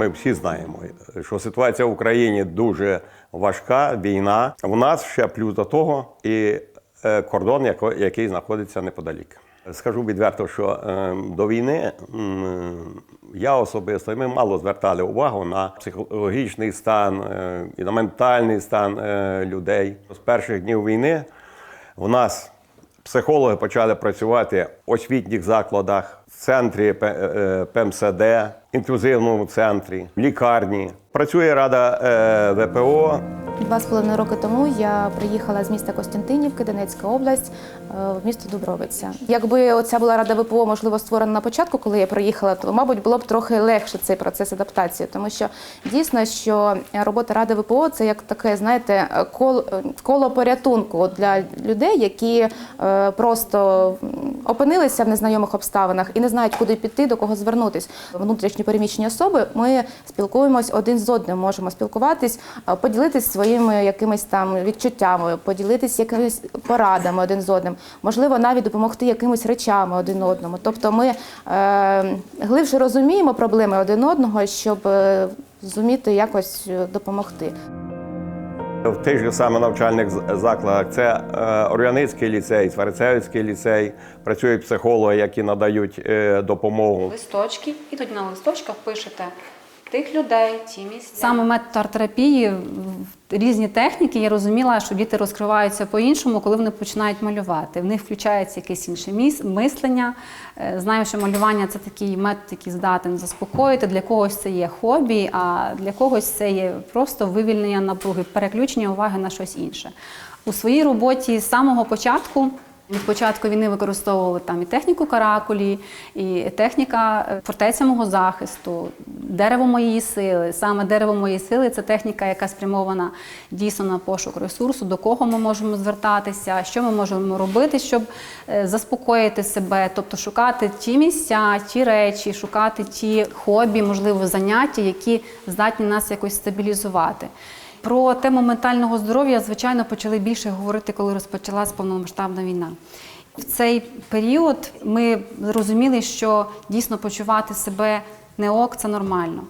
ми всі знаємо, що ситуація в Україні дуже важка, війна. У нас ще плюс до того і е, кордон, який знаходиться неподалік. Скажу відверто, що е, до війни я особисто ми мало звертали увагу на психологічний стан е, і на ментальний стан е, людей. З перших днів війни в нас психологи почали працювати в освітніх закладах, в центрі ПМСД, інклюзивному центрі, в лікарні. Працює рада е, ВПО. Два з половиною роки тому я приїхала з міста Костянтинівки, Донецька область, е, в місто Дубровиця. Якби оця була рада ВПО, можливо, створена на початку, коли я приїхала, то мабуть було б трохи легше цей процес адаптації, тому що дійсно, що робота ради ВПО це як таке, знаєте, коло, коло порятунку для людей, які е, просто опинилися в незнайомих обставинах і не знають, куди піти, до кого звернутись. Внутрішньо переміщені особи. Ми спілкуємось один з одним, можемо спілкуватись, поділитись своїми якимись там відчуттями, поділитись якимись порадами один з одним, можливо, навіть допомогти якимись речами один одному. Тобто, ми е, глибше розуміємо проблеми один одного, щоб е, зуміти якось е, допомогти. В тих же саме навчальних закладах це е, Оріаницький ліцей, Сварцевський ліцей, працюють психологи, які надають е, допомогу. листочки, і тоді на листочках пишете тих людей, ті місця. Саме метод арт-терапії, різні техніки, я розуміла, що діти розкриваються по-іншому, коли вони починають малювати. В них включається якесь інше мислення. Е, Знаю, що малювання це такий метод, який здатен заспокоїти. Для когось це є хобі, а для когось це є просто вивільнення напруги, переключення уваги на щось інше. У своїй роботі з самого початку. Від початку війни використовували там і техніку каракулі, і техніка е, фортеця мого захисту, дерево моєї сили. Саме дерево моєї сили це техніка, яка спрямована дійсно на пошук ресурсу, до кого ми можемо звертатися, що ми можемо робити, щоб е, заспокоїти себе, тобто шукати ті місця, ті речі, шукати ті хобі, можливо, заняття, які здатні нас якось стабілізувати. Про тему ментального здоров'я, звичайно, почали більше говорити, коли розпочалась повномасштабна війна. В цей період ми зрозуміли, що дійсно почувати себе не ок це нормально.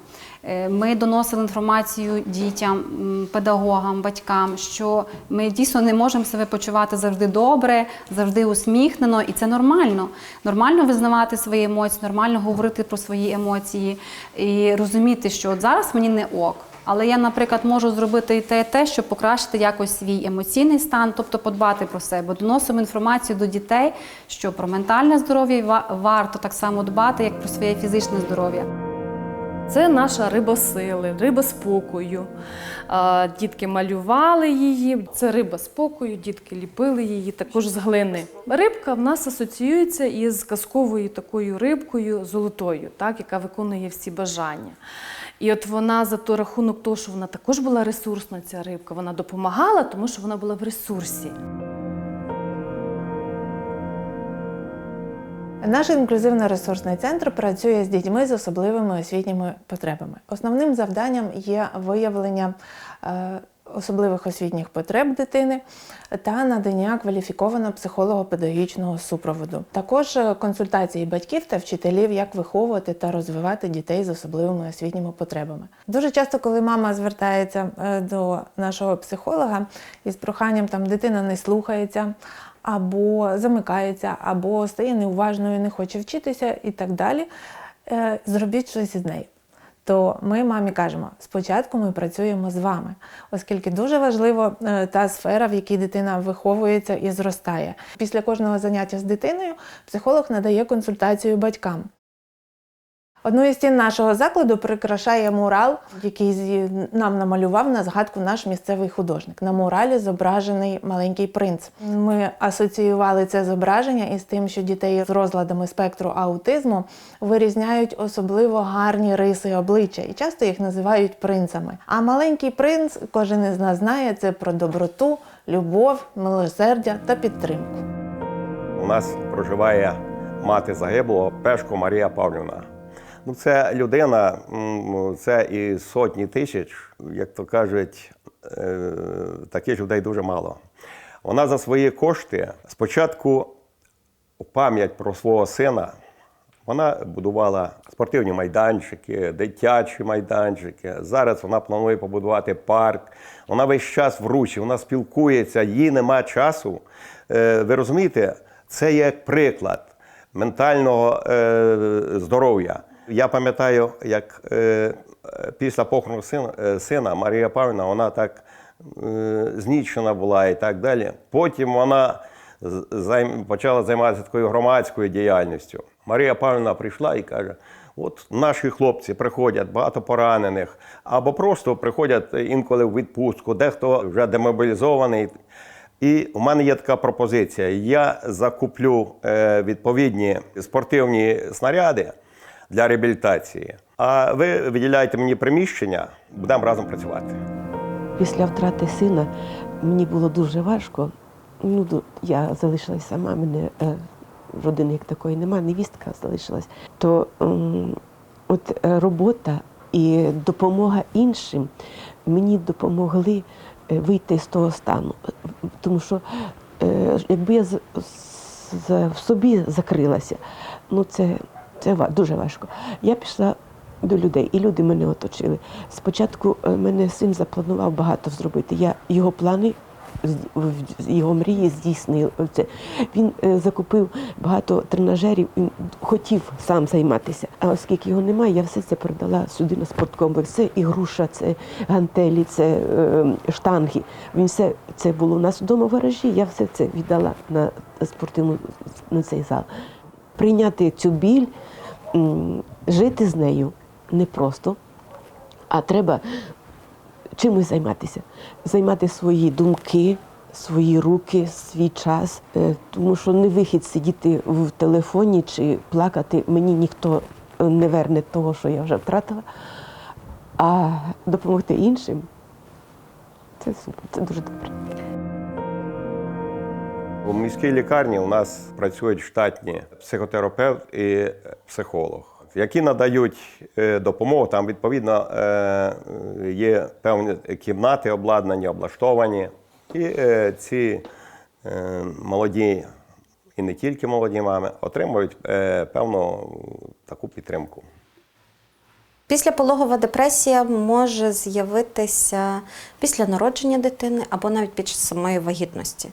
Е, Ми доносили інформацію дітям, педагогам, батькам, що ми дійсно не можемо себе почувати завжди добре, завжди усміхнено, і це нормально. Нормально визнавати свої емоції, нормально говорити про свої емоції і розуміти, що от зараз мені не ок. Але я, наприклад, можу зробити і те, і те, щоб покращити якось свій емоційний стан, тобто подбати про себе. Доносимо інформацію до дітей, що про ментальне здоров'я ва- варто так само дбати, як про своє фізичне здоров'я. Це наша риба сили, риба спокою. Дітки малювали її. Це риба спокою, дітки ліпили її також з глини. Рибка в нас асоціюється із казковою такою рибкою золотою, так, яка виконує всі бажання. І от вона за той рахунок того, що вона також була ресурсна, ця рибка, вона допомагала, тому що вона була в ресурсі. Наш інклюзивно-ресурсний центр працює з дітьми з особливими освітніми потребами. Основним завданням є виявлення е, особливих освітніх потреб дитини та надання кваліфікованого психолого-педагогічного супроводу. Також е, консультації батьків та вчителів, як виховувати та розвивати дітей з особливими освітніми потребами. Дуже часто, коли мама звертається е, до нашого психолога із проханням там дитина не слухається або замикається, або стає неуважною, не хоче вчитися і так далі. Е, Зробіть щось із нею. То ми мамі кажемо: спочатку ми працюємо з вами, оскільки дуже важливо е, та сфера, в якій дитина виховується і зростає. Після кожного заняття з дитиною психолог надає консультацію батькам. Одну із стін нашого закладу прикрашає мурал, який нам намалював на згадку наш місцевий художник. На муралі зображений маленький принц. Ми асоціювали це зображення із тим, що дітей з розладами спектру аутизму вирізняють особливо гарні риси обличчя і часто їх називають принцами. А маленький принц, кожен із нас знає, це про доброту, любов, милосердя та підтримку. У нас проживає мати загиблого Пешко Марія Павлівна. Ну, це людина, це і сотні тисяч, як то кажуть, е, таких людей дуже мало. Вона за свої кошти спочатку пам'ять про свого сина Вона будувала спортивні майданчики, дитячі майданчики. Зараз вона планує побудувати парк. Вона весь час в ручі, вона спілкується, їй нема часу. Е, Ви розумієте, це як приклад ментального е, здоров'я. Я пам'ятаю, як е, після похорону сина, е, сина Марія Павлівна, вона так е, знічена була і так далі. Потім вона займ- почала займатися такою громадською діяльністю. Марія Павлівна прийшла і каже: от наші хлопці приходять, багато поранених, або просто приходять інколи в відпустку, дехто вже демобілізований. І у мене є така пропозиція: я закуплю е, відповідні спортивні снаряди для реабілітації. А ви виділяєте мені приміщення, будемо разом працювати. Після втрати сина мені було дуже важко. Ну, я залишилась сама, мене е, родини як такої немає, невістка залишилась. То от е, робота і допомога іншим мені допомогли е, вийти з того стану. Тому що якби я з- в собі закрилася, ну це, це дуже важко. Я пішла до людей, і люди мене оточили. Спочатку е, мене син запланував багато зробити. Я його плани, його мрії здійснив. Це. Він е, закупив багато тренажерів, він хотів сам займатися. А оскільки його немає, я все це передала сюди на спорткомплекс. Це і груша, це гантелі, це е, штанги. Він все це було у нас вдома в гаражі. Я все це віддала на спортивну на цей зал. Прийняти цю біль, жити з нею непросто, а треба чимось займатися. Займати свої думки, свої руки, свій час. Е, Тому що не вихід сидіти в телефоні чи плакати. Мені ніхто е, не верне того, що я вже втратила. А допомогти іншим це це дуже добре. У міській лікарні у нас працюють штатні психотерапевт і психолог, які надають е, допомогу. Там відповідно е, є певні кімнати обладнані, облаштовані. І е, ці молоді і не тільки молоді мами отримують певну таку підтримку. Післяпологова депресія може з'явитися після народження дитини або навіть під час самої вагітності.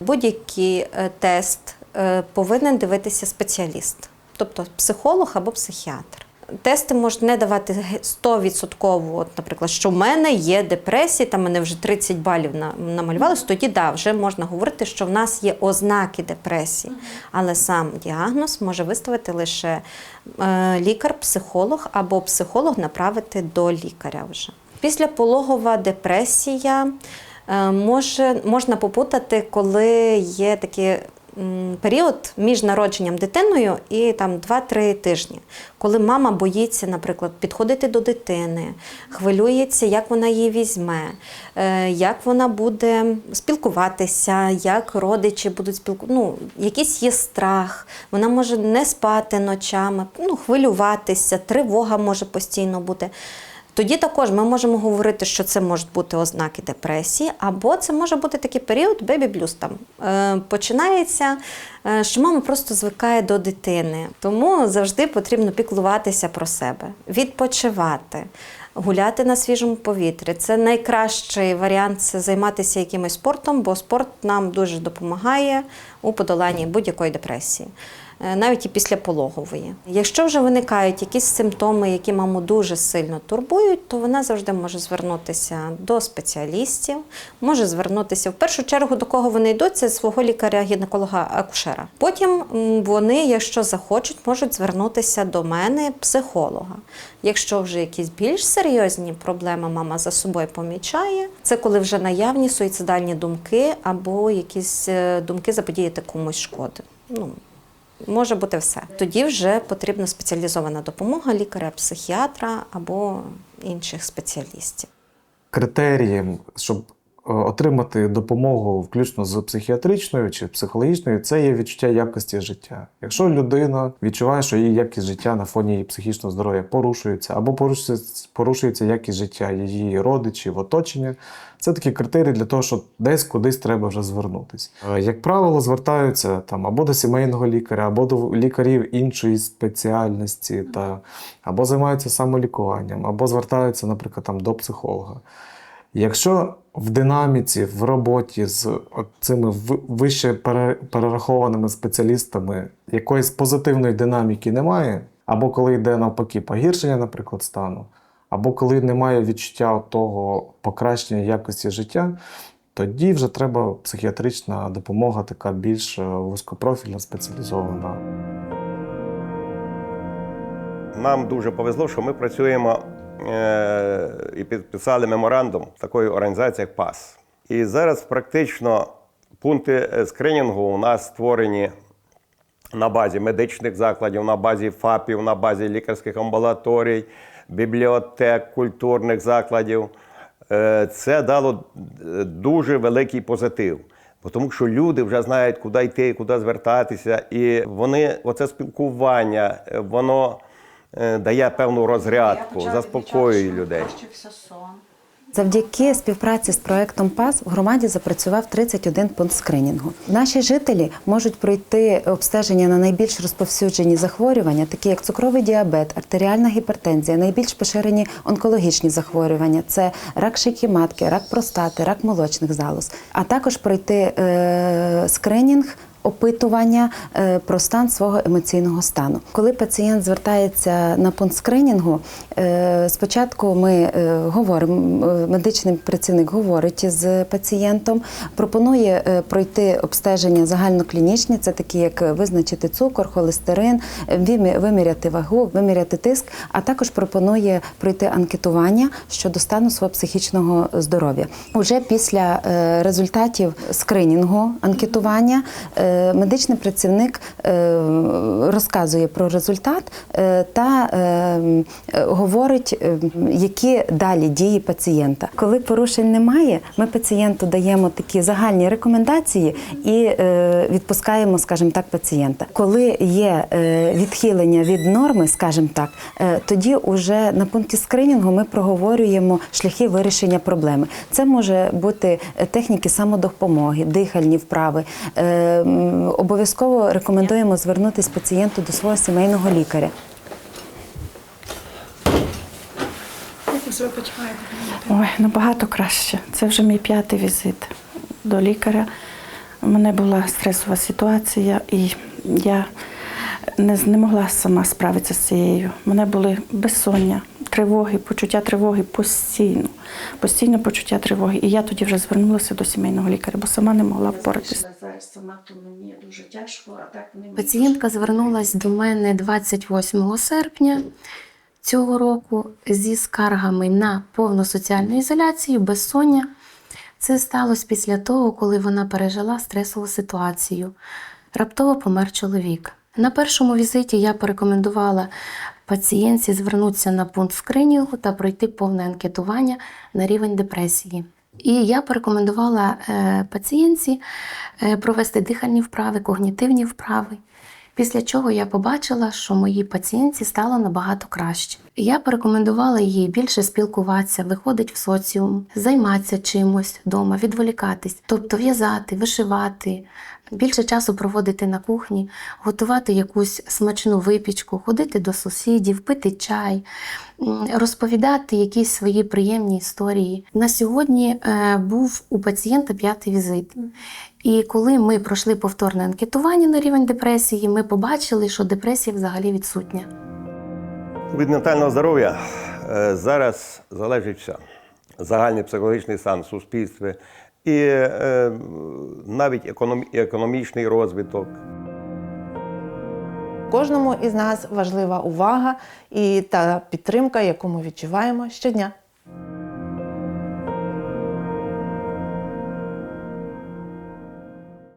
Будь-який е, тест е, повинен дивитися спеціаліст, тобто психолог або психіатр. Тести можуть не давати ге- 100%, от, наприклад, що в мене є депресія, там мене вже 30 балів на- намалювалось, тоді да, вже можна говорити, що в нас є ознаки депресії. Але сам діагноз може виставити лише е, лікар-психолог або психолог направити до лікаря вже. Післяпологова депресія е, може, можна попутати, коли є такі період між народженням дитиною і там 2-3 тижні, коли мама боїться, наприклад, підходити до дитини, хвилюється, як вона її візьме, е, як вона буде спілкуватися, як родичі будуть спілкуватися. Ну, якийсь є страх, вона може не спати ночами, ну, хвилюватися, тривога може постійно бути. Тоді також ми можемо говорити, що це можуть бути ознаки депресії, або це може бути такий період бебі-блюз там. Е, починається, е, що мама просто звикає до дитини. Тому завжди потрібно піклуватися про себе, відпочивати. Гуляти на свіжому повітрі це найкращий варіант це займатися якимось спортом, бо спорт нам дуже допомагає у подоланні будь-якої депресії навіть і після пологової. Якщо вже виникають якісь симптоми, які маму дуже сильно турбують, то вона завжди може звернутися до спеціалістів, може звернутися в першу чергу до кого вони йдуть, це свого лікаря-гінеколога-акушера. Потім вони, якщо захочуть, можуть звернутися до мене, психолога. Якщо вже якісь більш серйозні проблеми мама за собою помічає, це коли вже наявні суїцидальні думки або якісь е, думки заподіяти комусь шкоди. Ну, Може бути все. Тоді вже потрібна спеціалізована допомога лікаря-психіатра або інших спеціалістів. критерії, щоб отримати допомогу, включно з психіатричною чи психологічною, це є відчуття якості життя. Якщо людина відчуває, що її якість життя на фоні її психічного здоров'я порушується, або порушується, порушується якість життя її родичів, оточення, це такі критерії для того, щоб десь кудись треба вже звернутися. Е, Як правило, звертаються там або до сімейного лікаря, або до лікарів іншої спеціальності, та, або займаються самолікуванням, або звертаються, наприклад, там, до психолога. Якщо в динаміці, в роботі з цими вище перерахованими спеціалістами якоїсь позитивної динаміки немає, або коли йде навпаки погіршення, наприклад, стану, або коли немає відчуття того покращення якості життя, тоді вже треба психіатрична допомога, така більш е, вузькопрофільна, спеціалізована. Нам дуже повезло, що ми працюємо і підписали меморандум з такою організацією, як ПАС. І зараз практично пункти е, скринінгу у нас створені на базі медичних закладів, на базі ФАПів, на базі лікарських амбулаторій, бібліотек, культурних закладів. Е, Це дало е, дуже великий позитив. Бо Тому що люди вже знають, куди йти, куди звертатися, і вони, оце спілкування, е, воно е, дає певну розрядку, заспокоює людей. Завдяки співпраці з проектом ПАС в громаді запрацював 31 пункт скринінгу. Наші жителі можуть пройти обстеження на найбільш розповсюджені захворювання, такі як цукровий діабет, артеріальна гіпертензія, найбільш поширені онкологічні захворювання це рак шийки матки, рак простати, рак молочних залоз, а також пройти е, скринінг опитування е, про стан свого емоційного стану. Коли пацієнт звертається на пункт скринінгу, е, спочатку ми е, говоримо, медичний працівник говорить з пацієнтом, пропонує пройти обстеження загальноклінічні, це такі як визначити цукор, холестерин, вимі- виміряти вагу, виміряти тиск, а також пропонує пройти анкетування щодо стану свого психічного здоров'я. Уже після результатів скринінгу анкетування медичний працівник е, розказує про результат е, та е, е, говорить, е, які далі дії пацієнта. Коли порушень немає, ми пацієнту даємо такі загальні рекомендації і е, відпускаємо, скажімо так, пацієнта. Коли є е, відхилення від норми, скажімо так, е, тоді уже на пункті скринінгу ми проговорюємо шляхи вирішення проблеми. Це може бути е, техніки самодопомоги, дихальні вправи. Е, Обов'язково рекомендуємо звернутися пацієнту до свого сімейного лікаря. Ой, набагато краще. Це вже мій п'ятий візит до лікаря. У мене була стресова ситуація, і я не, не могла сама справитися з цією. У мене були безсоння, тривоги, почуття тривоги постійно, постійно почуття тривоги. І я тоді вже звернулася до сімейного лікаря, бо сама не могла впоратися. Пацієнтка звернулася до мене 28 серпня цього року зі скаргами на повну соціальну ізоляцію, безсоння. Це сталося після того, коли вона пережила стресову ситуацію. Раптово помер чоловік. На першому візиті я порекомендувала пацієнтці звернутися на пункт скринінгу та пройти повне анкетування на рівень депресії. І я порекомендувала е, пацієнтці е, провести дихальні вправи, когнітивні вправи. Після чого я побачила, що моїй пацієнтці стало набагато краще. Я порекомендувала їй більше спілкуватися, виходити в соціум, займатися чимось вдома, відволікатись, тобто в'язати, вишивати, більше часу проводити на кухні, готувати якусь смачну випічку, ходити до сусідів, пити чай, розповідати якісь свої приємні історії. На сьогодні е, був у пацієнта п'ятий візит. І коли ми пройшли повторне анкетування на рівень депресії, ми побачили, що депресія взагалі відсутня. Від ментального здоров'я е, зараз залежить все. Загальний психологічний стан в суспільстві і е, навіть економі- економічний розвиток. Кожному із нас важлива увага і та підтримка, яку ми відчуваємо щодня.